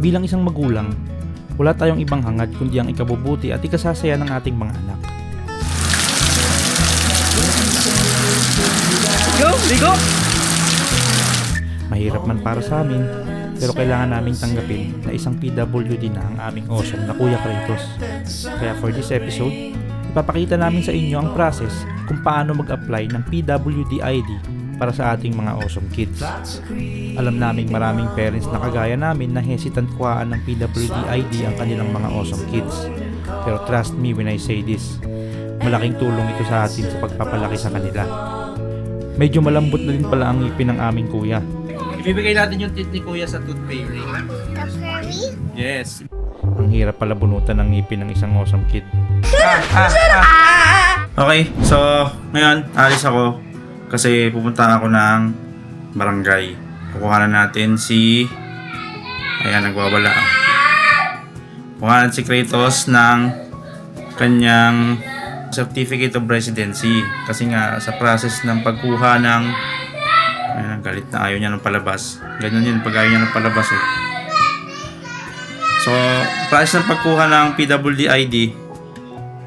Bilang isang magulang, wala tayong ibang hangad kundi ang ikabubuti at ikasasaya ng ating mga anak. Go! Ligo! Mahirap man para sa amin, pero kailangan naming tanggapin na isang PWD na ang aming awesome na Kuya Kratos. Kaya for this episode, ipapakita namin sa inyo ang process kung paano mag-apply ng PWD ID para sa ating mga awesome kids. Alam naming maraming parents na kagaya namin na hesitant kuhaan ng PWD ID ang kanilang mga awesome kids. Pero trust me when I say this, malaking tulong ito sa atin sa pagpapalaki sa kanila. Medyo malambot na din pala ang ngipin ng aming kuya. Ibibigay natin yung tit ni Kuya sa tooth fairy. Yes. Ang hirap pala bunutan ng ngipin ng isang awesome kid. Okay, so ngayon alis ako kasi pupunta ako ng barangay. Kukuha na natin si Ayan, nagwawala. Kukuha natin si Kratos ng kanyang certificate of residency kasi nga sa process ng pagkuha ng Ayan, galit na ayaw niya ng palabas. Ganyan yun pag ayaw niya ng palabas eh. So, process ng pagkuha ng PWD ID,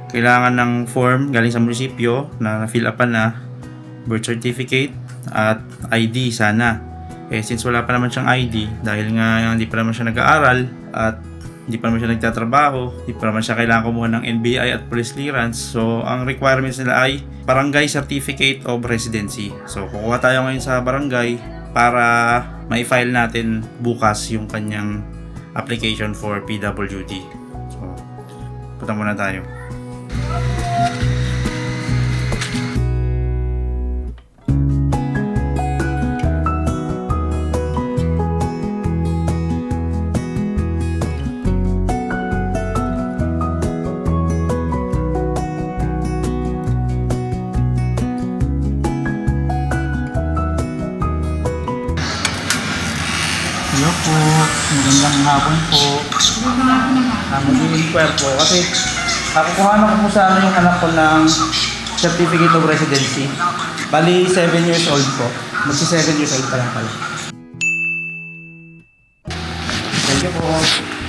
kailangan ng form galing sa munisipyo na na-fill upan na birth certificate at ID sana. Eh since wala pa naman siyang ID dahil nga hindi pa naman siya nag-aaral at hindi pa naman siya nagtatrabaho, hindi pa naman siya kailangan kumuha ng NBI at police clearance. So ang requirements nila ay barangay certificate of residency. So kukuha tayo ngayon sa barangay para ma-file natin bukas yung kanyang application for PWD. So punta muna tayo. Po. Ah, mag-inquire po. Kasi ako kuhanan ko po sana yung anak ko ng certificate of residency. Bali, 7 years old po. Magsi 7 years old pa lang pala. Thank you po.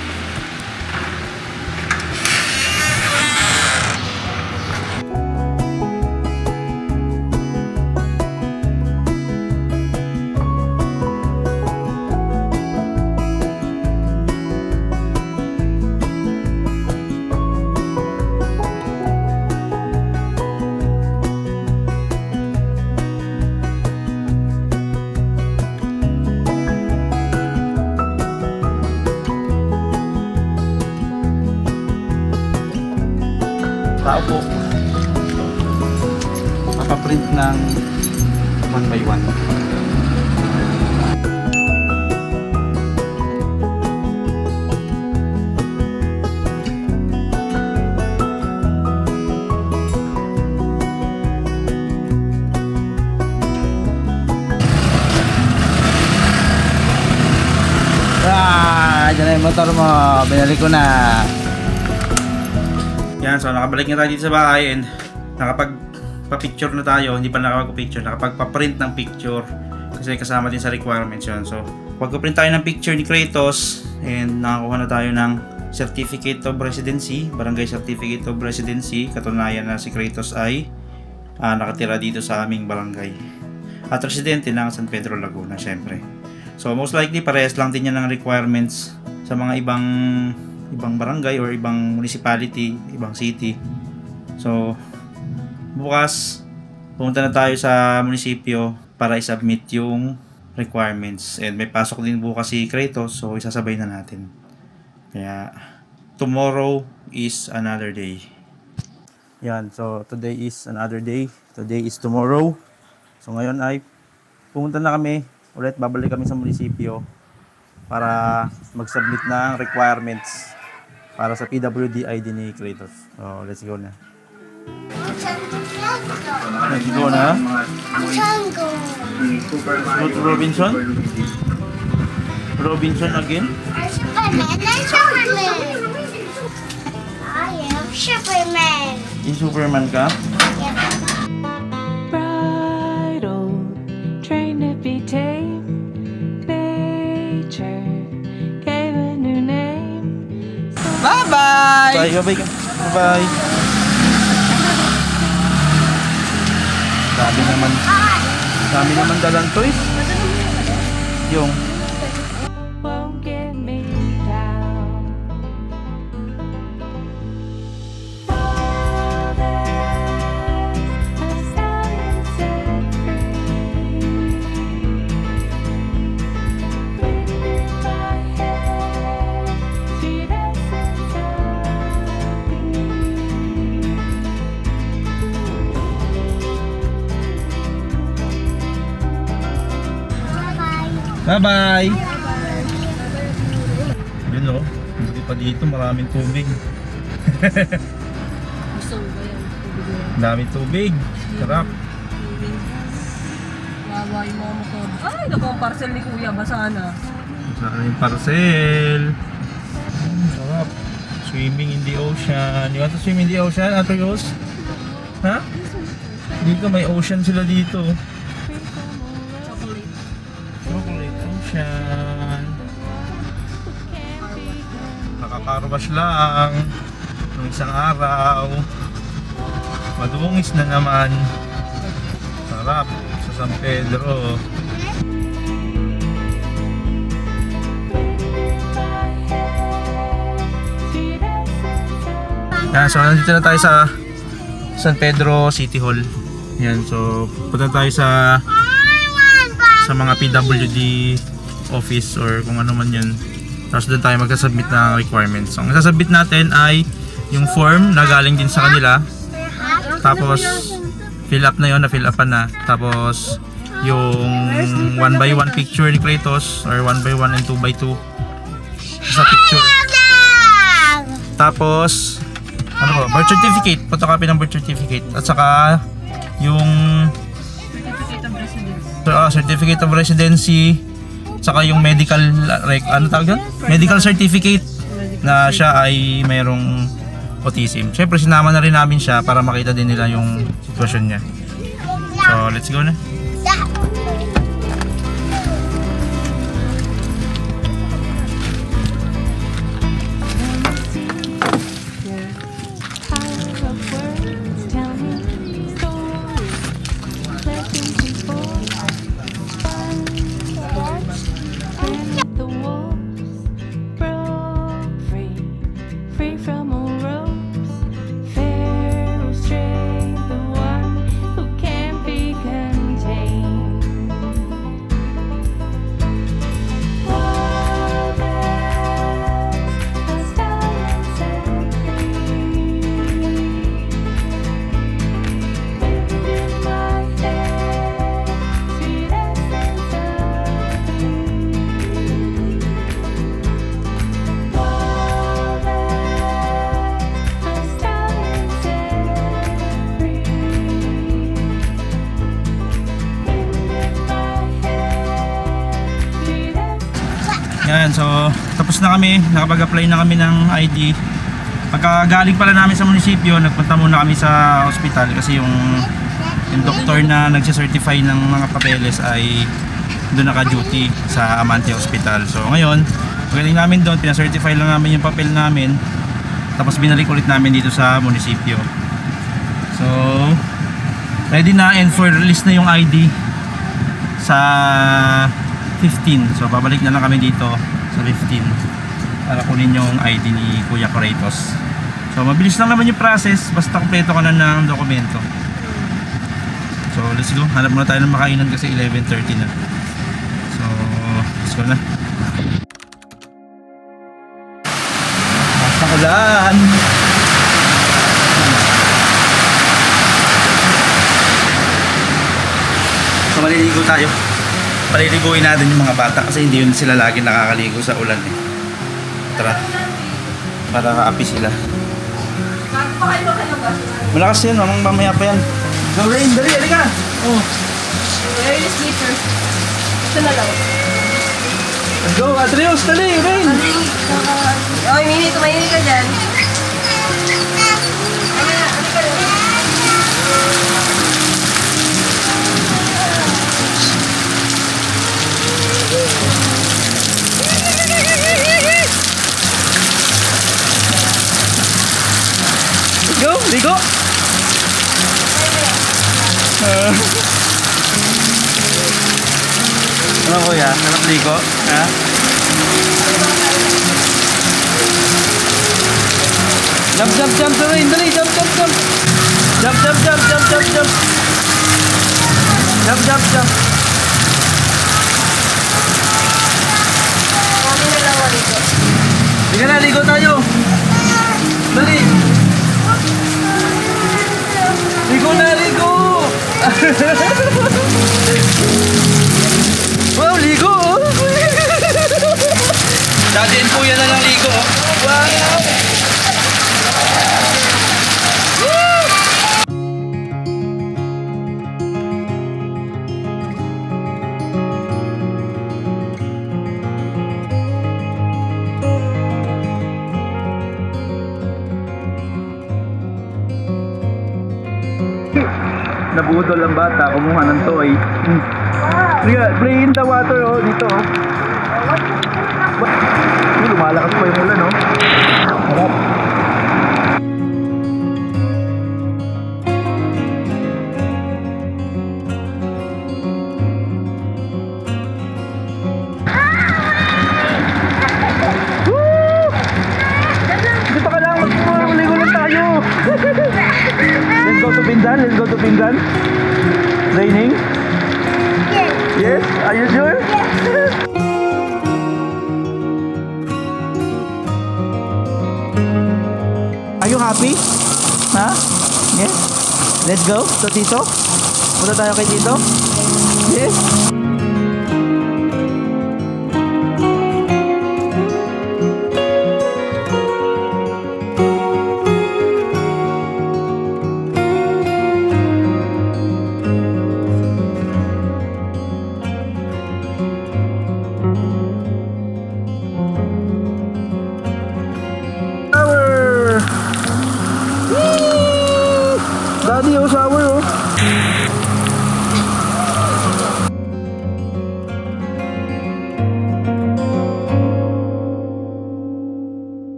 Motor mo. Binalik ko na. Yan, so nakabalik na tayo dito sa bahay and nakapag pa-picture na tayo, hindi pa nakapag-picture, nakapagpa-print ng picture kasi kasama din sa requirements yun. So, pagpa-print tayo ng picture ni Kratos and nakakuha na tayo ng Certificate of Residency, Barangay Certificate of Residency, katunayan na si Kratos ay ah, nakatira dito sa aming barangay. At residente ng San Pedro Laguna, syempre. So, most likely, parehas lang din yan ng requirements sa mga ibang ibang barangay or ibang municipality, ibang city. So, bukas pumunta na tayo sa munisipyo para i-submit yung requirements. And may pasok din bukas si Kratos, so isasabay na natin. Kaya, tomorrow is another day. Yan, so today is another day. Today is tomorrow. So ngayon ay pumunta na kami ulit, babalik kami sa munisipyo para mag-submit ng requirements para sa PWD ID ni Kratos. So, let's go na. Let's go na. Go to Robinson? Robinson again? Superman and Superman. I am Superman. Yung Superman ka? Yep. Bye-bye! Bye, bye, ka. Bye. Dami naman. Dami naman dalang toys. Yung Bye-bye! Yun o. Hindi pa dito. Maraming tubig. Gusto ko ba yan? Ang Daming tubig. Sarap. Wawa yung mga motor. Ay, naku, ang parcel ni Kuya. Basa na. Saan yung parcel? Mm, Sarap. Swimming in the ocean. You want to swim in the ocean, Ate Rose? Ha? Dito may ocean sila dito. Nakakarwash lang. Nung isang araw. Madungis na naman. Sarap. Sa San Pedro. Yan, so nandito na tayo sa San Pedro City Hall. Yan, so punta tayo sa sa mga PWD office or kung ano man yun. Tapos doon tayo magsasubmit ng requirements. So, ang sasubmit natin ay yung form na galing din sa kanila. Tapos, fill up na yon na fill up na. Tapos, yung 1 by 1 picture ni Kratos or 1 by 1 and 2 by 2 sa picture. Tapos, ano ba? Birth certificate. Photocopy ng birth certificate. At saka, yung Certificate of residence. uh, certificate of residency saka yung medical rec, ano tawag yun? medical certificate na siya ay mayroong autism. Syempre sinama na rin namin siya para makita din nila yung sitwasyon niya. So, let's go na. Yan, so tapos na kami, nakapag-apply na kami ng ID. Pagkagaling pala namin sa munisipyo, nagpunta muna kami sa ospital kasi yung yung doktor na nagsicertify ng mga papeles ay doon naka-duty sa Amante Hospital. So ngayon, pagdating namin doon, pinacertify lang namin yung papel namin. Tapos binalik ulit namin dito sa munisipyo. So, ready na and for release na yung ID sa 15. So babalik na lang kami dito sa 15 para kunin yung ID ni Kuya Kratos. So mabilis lang naman yung process basta kompleto ka na ng dokumento. So let's go. Hanap muna tayo ng makainan kasi 11.30 na. So let's go na. Basta ulan! So maliligo tayo. Paliliguin natin yung mga bata kasi hindi yun sila lagi nakakaligo sa ulan eh. Tara. Para api sila. Malakas yan, mamang mamaya pa yan. Go Rain, dali, dali ka! Oh, Where is slippers? Ito na lang. let's go, Atreus, dali, Rain! Oy, Mini, tumahimik ka dyan. Ligo! Uh, ano kuya? Sarap ligo? Ha? Jump, jump, jump, dali, dali, jump, jump, jump. Jump, jump, jump, jump, jump, jump. Jump, jump, jump. Kami na ligo. Sige na, ligo tayo. Dali. Ligo na, ligo. wow, ligo. oh. Dati and kuya na lang ligo. oh. Wow. Nabudol ang bata, kumuha ng toy. Hmm. Sige, play in the water oh, dito oh. Ba- lumalakas pa yung ulan oh. Harap. Tayo. Let's go to Pinsan. Let's go to Pinsan. Yes. Yes? Are you sure? Are you happy? Ha? Yes? Let's go to Tito? Punta tayo kay Tito? Yes?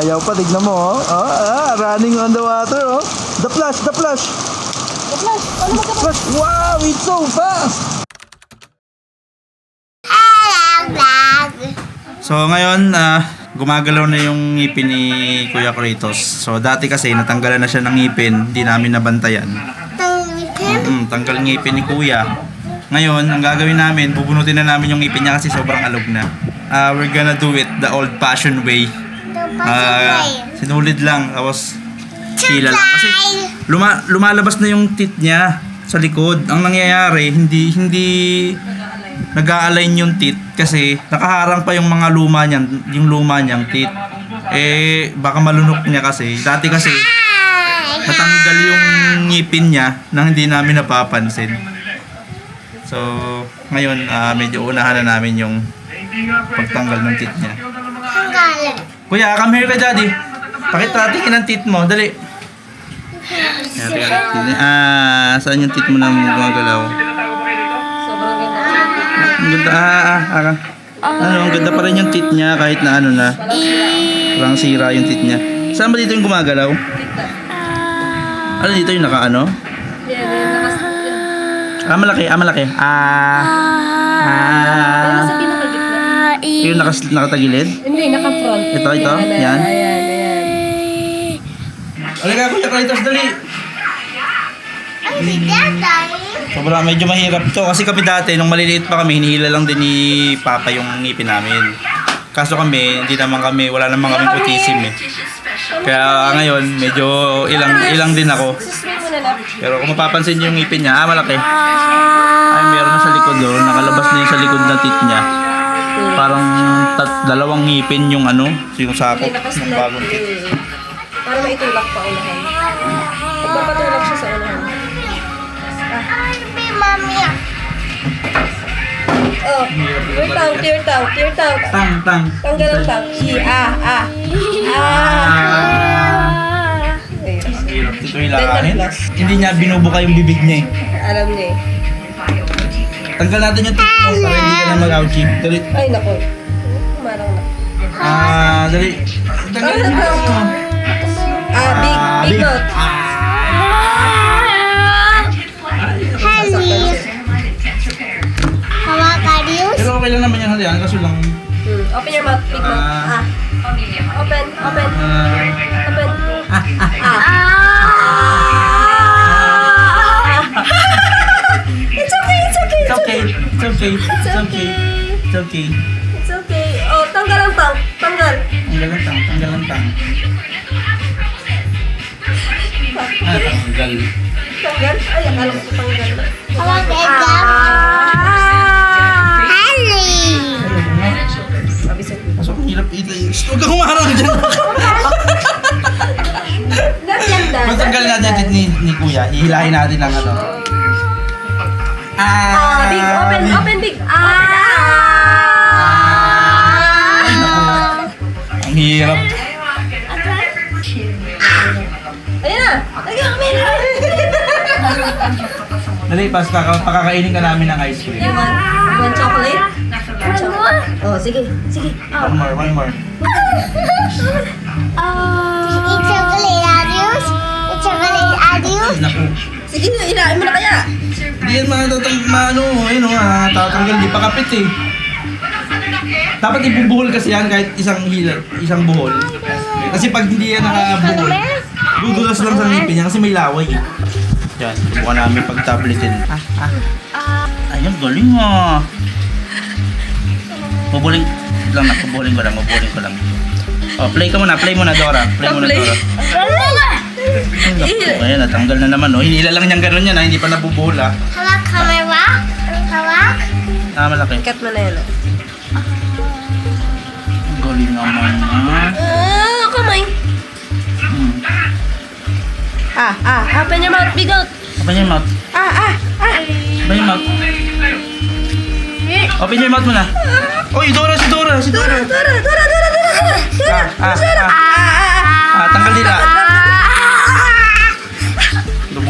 Ayaw-ayaw pa, tignan mo, oh. Ah, ah, running on the water, oh. The flash, the flash. The flash, ano flash? Wow, it's so fast! Hello, vlog. So ngayon, ah, gumagalaw na yung ngipin ni Kuya Kratos. So dati kasi natanggalan na siya ng ngipin, hindi namin nabantayan. Tangipin. Mm, tanggal ngipin ni Kuya. Ngayon, ang gagawin namin, bubunutin na namin yung ngipin niya kasi sobrang alog na. Ah, we're gonna do it the old fashioned way. Ah, sinulid lang, tapos hila lang. Kasi luma, lumalabas na yung teeth niya sa likod. Ang nangyayari, hindi hindi nag-a-align yung teeth kasi nakaharang pa yung mga luma niyan, yung luma niyang teeth. Eh, baka malunok niya kasi. Dati kasi, natanggal yung ngipin niya nang hindi namin napapansin. So, ngayon, ah, medyo unahan na namin yung pagtanggal ng teeth niya. Tanggalin. Kuya, come here ka, daddy. Pakita tingin ang teeth mo. Dali. Yan, tingnan natin. Ah, saan yung teeth mo na gumagalaw? Sobrang ganda. Ang ganda. Ah, ah, ah. Ano, ang ganda pa rin yung teeth niya kahit na ano na. Parang sira yung teeth niya. Saan ba dito yung gumagalaw? Ano dito yung ano? Yan, yan. Nakas... Ah, malaki. Ah, malaki. Ah. Yan Ah. Yung nakas, nakatagilid? Hindi, naka-front. Ito, ito? Yan? Ayan, ayan. Halika, Kuya Kratos, dali. Sobra medyo mahirap to kasi kami dati nung maliliit pa kami hinihila lang din ni Papa yung ngipin namin. Kaso kami, hindi naman kami, wala naman kami autism eh. Kaya ngayon, medyo ilang ilang din ako. Pero kung mapapansin niyo yung ngipin niya, ah malaki. Ay, meron na sa likod doon, nakalabas na yung sa likod ng teeth niya. Parang tat, dalawang ngipin yung ano, yung sakop ng bagong teeth. Para maitulak pa unahan. Pagpapatulak siya sa unahan. Mami? Oh, clear tongue, clear tongue, clear tongue. Tang, tang. Tanggal ang tongue. I, ah, ah. Ah. Ayun. Ito yung lakanin. Hindi niya binubuka yung bibig niya eh. Alam niya eh. Tanggal natin yung TikTok para hindi ka na mag-ouchie. Dali. Ay, nako. Kumarang na. Ah, dali. Tanggal na ah, TikTok. Ah, big, big mouth. Hello. Hawa ka, Rius? Pero okay lang naman yan, Halian. Kaso lang... Hmm. Open your mouth, big mouth. Ah. ah. Open, open. Ah. Open. Ah. Ah. Okay. It's okay. It's okay. It's okay. It's okay. Oh, tanggal ang tang. Tanggal. Tanggal lang tang. Tanggal lang tang. Ah, tanggal. Tanggal? Ay, akala ko tanggal. Hawak ka Ah. Harry! Sabi sa'yo. Pasok, ang hirap ito. Huwag kang humarang dyan. Matanggal natin ni, ni Kuya. Ihilahin natin ang ano. Ah, big. Open, open, big. Ah. Ay, naku. Ang hirap. Na. Amin. Dali, pas, kaka- pakakainin ka namin ng ice cream. You want, you want chocolate? Chocolate. Oh, sige, sige. One more, one more. It's chocolate adios. It's chocolate adios. Sige, ilahin mo na kaya. Hindi yan matatang, maano, ayun o, ah, tatanggal, di pa kapit eh. Dapat ibubuhol kasi yan kahit isang hila, isang buhol. Kasi pag hindi yan nakabuhol, dudulas lang sa ngipin niya kasi may laway eh. Yan, subukan namin pag tabletin. Ah, ah. Ayun, galing ah. Bubuling lang na, bubuling ko lang, bubuling ko lang. Oh, play ka muna, play muna Dora. Play muna. Dora. Ayan, natanggal na naman oh. Hinila lang niyang ganun yan ah, hindi pa nabubuhol ah. Hawak camera. Hawak. Ah, malaki. Cut mo na yun. Ang Galing naman ah. Ah, kamay. Hmm. Ah, ah, open your mouth, big out. Open your mouth. Ah, ah, ah. Open your mouth. Open your mouth muna. Oy, Dora, si Dora, si Dora. Dora, Dora, Dora, Dora, Dora. Ah, ah, ah. Ah, tanggal nila.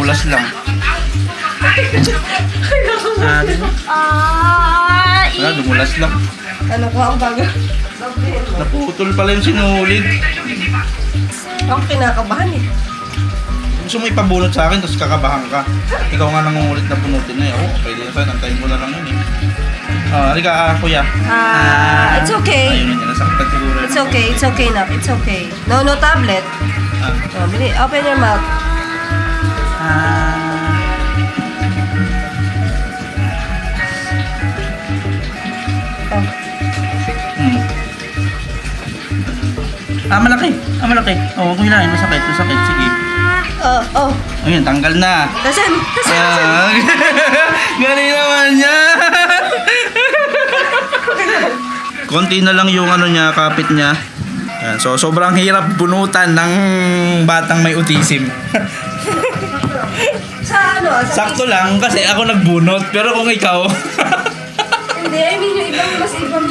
Lumulas lang. Ah? Ah, lumulas lang. Ano ko ang bago? Naputol pala yung sinulid. Ako kinakabahan eh. Gusto mo ipabunot sa akin, tapos kakabahan ka. Ikaw nga nangungulit na bunutin na eh. Oo, pwede na sa'yo. Nantayin mo na lang yun eh. Ah, halika, ah, kuya. Ah, it's okay. Ayun na, nasaktan siguro. yun. It's okay, it's okay na. It's okay. No, no tablet. Ah. Oh, bili. Open your mouth. Hmm. Ah, malaki. Ah, malaki. Oo, oh, kung hilahin, masakit, masakit. Sige. Oh, oh. Ayun, tanggal na. Tasan, tasan. Ah, galing naman niya. Konti na lang yung ano niya, kapit niya. Yan, so sobrang hirap bunutan ng batang may autism. Sa ano? Sa Sakto lang kasi ako nagbunot, pero kung ikaw, Hindi, I mean yung ibang mas ibang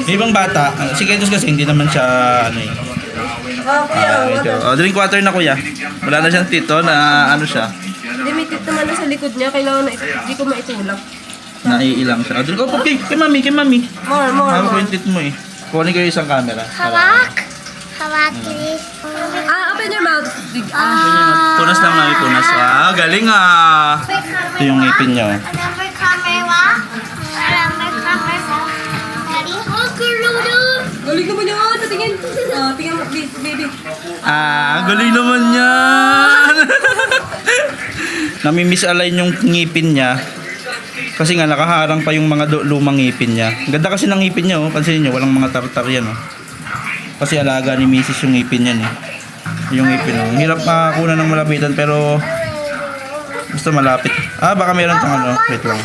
May ibang bata, uh, si Ketos kasi hindi naman siya ano eh. Ah, kuya, ah, oh, medyo, oh, drink water na kuya. Wala na siyang tito na ano siya, Limited naman na sa likod niya. Kailangan na, hindi ko maitulak. naiilang siya. Oh, drink, oh, okay, kay mami, kay mami. More, more, Hawak ko more. yung tit mo eh. Kunin yung isang camera. Hawak. Hawak, please. Ah, open your mouth. Ah. Punas lang mami, punas. Ah, galing ah. Ito yung ngipin. Daddy. Oh. Galing naman yun. Patingin. Ah, tingnan mo, baby. baby. Ah, galing naman yan. Nami-misalign yung ngipin niya. Kasi nga nakaharang pa yung mga lumang ngipin niya. Ganda kasi ng ngipin niya, oh. Pansinin niyo, walang mga tartar yan, oh. Kasi alaga ni Mrs. yung ngipin niyan, eh. Yung ngipin, oh. Hirap makakuha ng malapitan, pero gusto malapit. Ah, baka meron tong ano. Wait lang.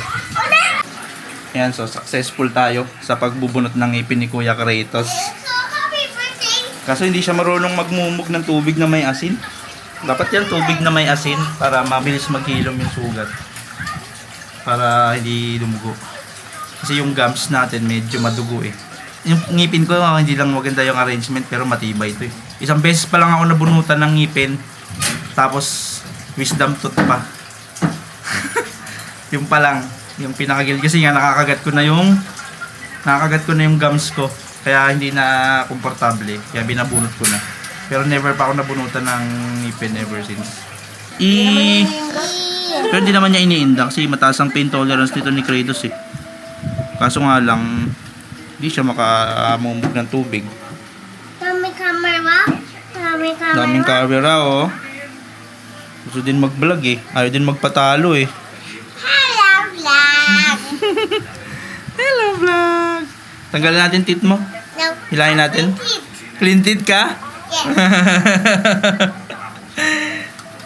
Ayan, so successful tayo sa pagbubunot ng ngipin ni Kuya Kratos. Kaso hindi siya marunong magmumog ng tubig na may asin. Dapat yan tubig na may asin para mabilis maghilom yung sugat. Para hindi dumugo. Kasi yung gums natin medyo madugo eh. Yung ngipin ko hindi lang maganda yung arrangement pero matibay ito eh. Isang beses pa lang ako nabunutan ng ngipin. Tapos wisdom tooth pa. yung pa lang. Yung pinakagil kasi nga nakakagat ko na yung nakakagat ko na yung gums ko. Kaya hindi na komportable. Kaya binabunot ko na. Pero never pa ako nabunutan ng ngipin ever since. I... Pero hindi naman niya iniinda kasi mataas ang pain tolerance nito ni Kratos eh. Kaso nga lang, Hindi siya makamumog ng tubig. Dami camera. Dami camera. Daming camera, oh. Gusto din mag-vlog eh. Ayaw din magpatalo eh. Hello, vlog. Hello, vlog! Tanggalin natin tit mo. No. Hilahin natin. Clean teeth ka? Yes.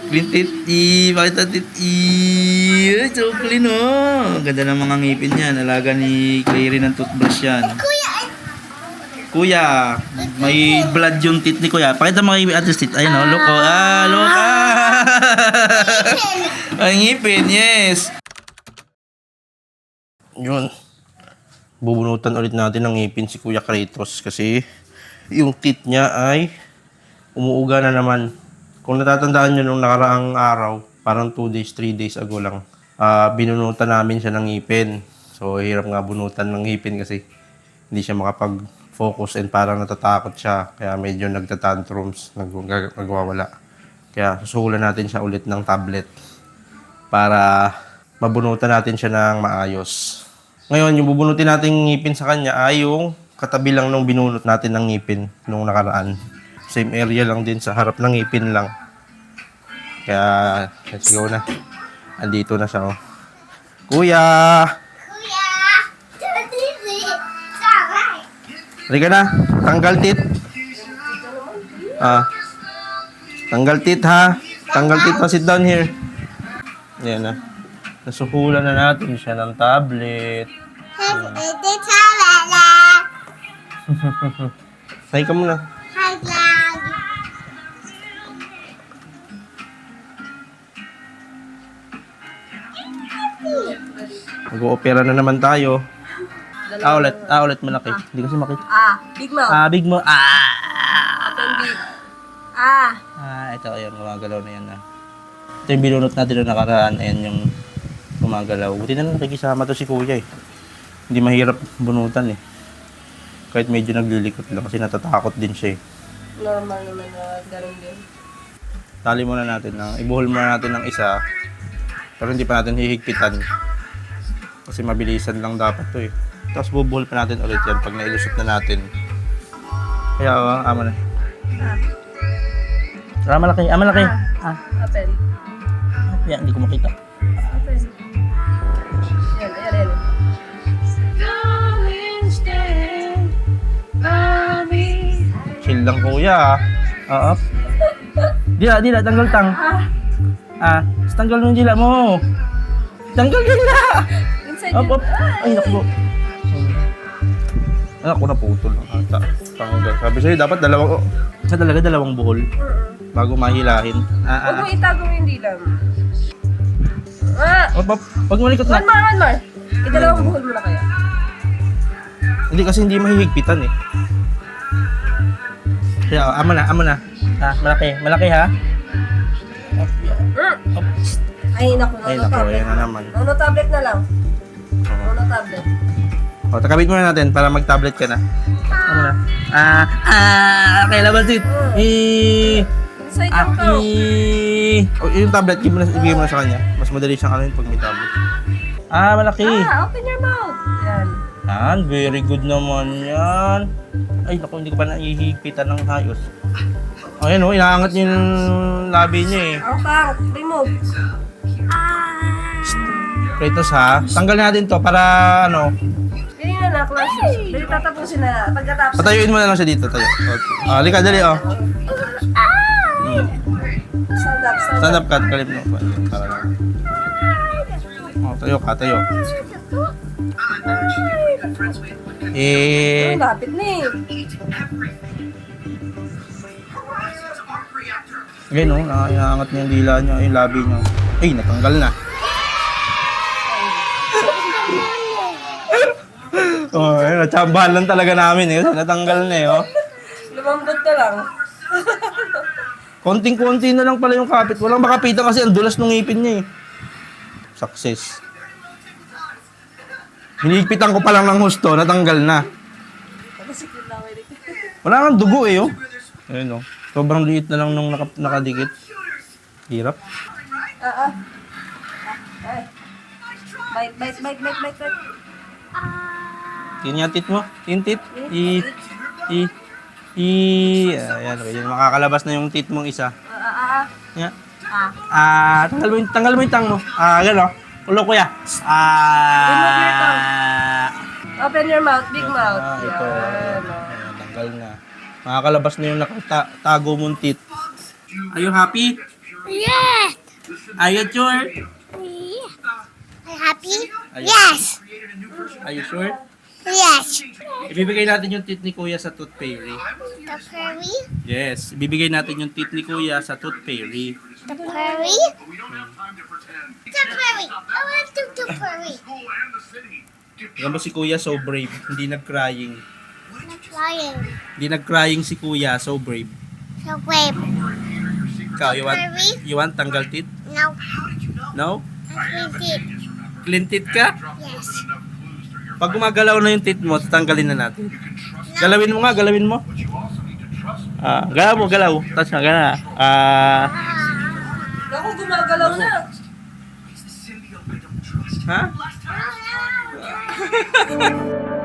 Clean teeth. I, pakita teeth. Ay, so clean oh. Ang ganda ng mga ngipin niya. Nalaga ni Clary ng toothbrush yan. Kuya, ay, Kuya, may blood yung teeth ni Kuya. Pakita mo kay Ate teeth. Ayun oh, look oh. Ah, look ah. Ang ngipin, yes. Yun. Bubunutan ulit natin ng ngipin si Kuya Kratos kasi yung teeth niya ay umuuga na naman. Kung natatandaan nyo nung nakaraang araw, parang 2 days, 3 days ago lang, ah binunutan namin siya ng ngipin. So, hirap nga bunutan ng ngipin kasi hindi siya makapag-focus and parang natatakot siya. Kaya medyo nagtatantrums, nag nagwawala. Kaya susuhulan natin siya ulit ng tablet para mabunutan natin siya ng maayos. Ngayon, yung bubunutin nating ngipin sa kanya ay yung katabi lang nung binunot natin ng ngipin nung nakaraan. Same area lang din sa harap ng ngipin lang. Kaya, let's go na. Andito na siya, oh. Kuya! kuya. Halika na. Tanggal tit. Ah. Tanggal tit ha. Tanggal tit. Sit down here. Yan na. Nasuhulan na natin siya ng tablet. Chalala. Say ka muna. Mag-oopera na naman tayo. Ah, ulit. Ah, ulit malaki. Hindi kasi makita. Ah, big mouth. Ah, big mo. Ah! Open big. Ah. Ah, ito. Ayun, gumagalaw na yan na. Ito yung binunot natin na nakaraan. Ayan yung gumagalaw. Buti na lang nakikisama to si kuya eh. Hindi mahirap bunutan eh. Kahit medyo naglilikot lang kasi natatakot din siya eh. Normal naman na ganun din. Tali muna natin na, ibuhol muna natin ng isa. Pero hindi pa natin hihigpitan. Kasi mabilisan lang dapat to eh. Tapos bubuhol pa natin ulit yan pag nailusot na natin. Kaya, ah, ama na. Ah, malaki, ah, malaki. Ah, Open. yan, hindi ko makita. Open. Yan, by me. Chill lang kuya ah. Oo. Dila, dila, tanggal tang. Ah, tanggal ng dila mo. Tanggal dila. Up, up. Ay, naku. Ay, ako naputol lang ata. Tanggal. Sabi sa'yo, dapat dalawang, oh. Na talaga dalawang buhol. Bago mahilahin. Ah, Huwag ah, mo itago yung dilam. Ah! ah. Up, up. Pag malikot One na. more, one more. Idalawang buhol mo na kaya. Hindi kasi hindi mahihigpitan eh. Kaya, oh, ama na, ama na. Ah, malaki. Malaki ha? Up, yan. Mm. Up. Ay, naku, Ay, naku, tablet. yan na naman. Nono tablet na lang. Tablet. O, takabit muna natin para mag-tablet ka na. Ano na? Ah, ah, kailan sit? Eh, Inside ah, to. eh. O, yung tablet, ibigay mo, na, ibigay mo na sa kanya. Mas madali siyang ano yun pag may tablet. Ah, malaki. Ah, open your mouth. Yan. Yan, very good naman yan. Ay, naku, hindi ko pa naihigpitan ng ayos. Ayan o, inaangat niya yung labi niya eh. Ang tang. Remove. Kratos ha, tanggalin natin to para ano, Pili na na, classes. Dali tatapusin na. Pagkatapos. patayuin mo na lang siya dito. Tayo. Okay. Ah, halika, dali oh. Hmm. Stand up, stand Stand up. up ka, kalip mo. Para lang. Oh, tayo ka, tayo. Eh, Ang lapit na eh. Ngayon, oh, nakaangat niya yung dila niya, yung labi niya. Ay, natanggal na. Oh, ayun, natsambahan lang talaga namin eh. Kasi natanggal na eh, oh. Lumambot ka lang. Konting-konti na lang pala yung kapit. Walang makapitan kasi ang dulas ng ngipin niya eh. Success. Hinigpitan ko pa lang ng husto, natanggal na. Wala nang dugo eh, oh. Ayun, oh. Sobrang liit na lang nung naka, nakadikit. Hirap. Ah, ah. Ay. Bite, bite, bite, bite, bite, bite. Yung tit mo. Yung tit. I... I... I... Ayan, okay. Yan, makakalabas na yung tit mong isa. Ah, ah, Yan. Ah, tanggal mo yung, tanggal mo yung tang mo. Ah, gano'n. Ulo kuya. Ah. ah. Open your mouth, big mouth. Ah, ito. Yan. Ayan, tanggal na. Makakalabas na yung nakatago mong tit. Are you happy? Yes. Are you sure? Are you happy? Yes. Are you sure? Yes. Ibibigay natin yung tit ni kuya sa Tooth Fairy. The furry. Yes, ibibigay natin yung tit ni kuya sa Tooth Fairy. The furry. The furry. I want to do furry. Alam mo si kuya so brave, hindi nag-crying. Not flying. Hindi nag-crying si kuya, so brave. So brave. Ikaw, you want, you want tanggal tit? No. No? Clean tit ka? Yes. Pag gumagalaw na yung tit mo, tatanggalin na natin. Galawin mo nga, galawin mo. Ah, galaw mo, galaw. Touch na, gana. Ah, Naku, gumagalaw na. ha?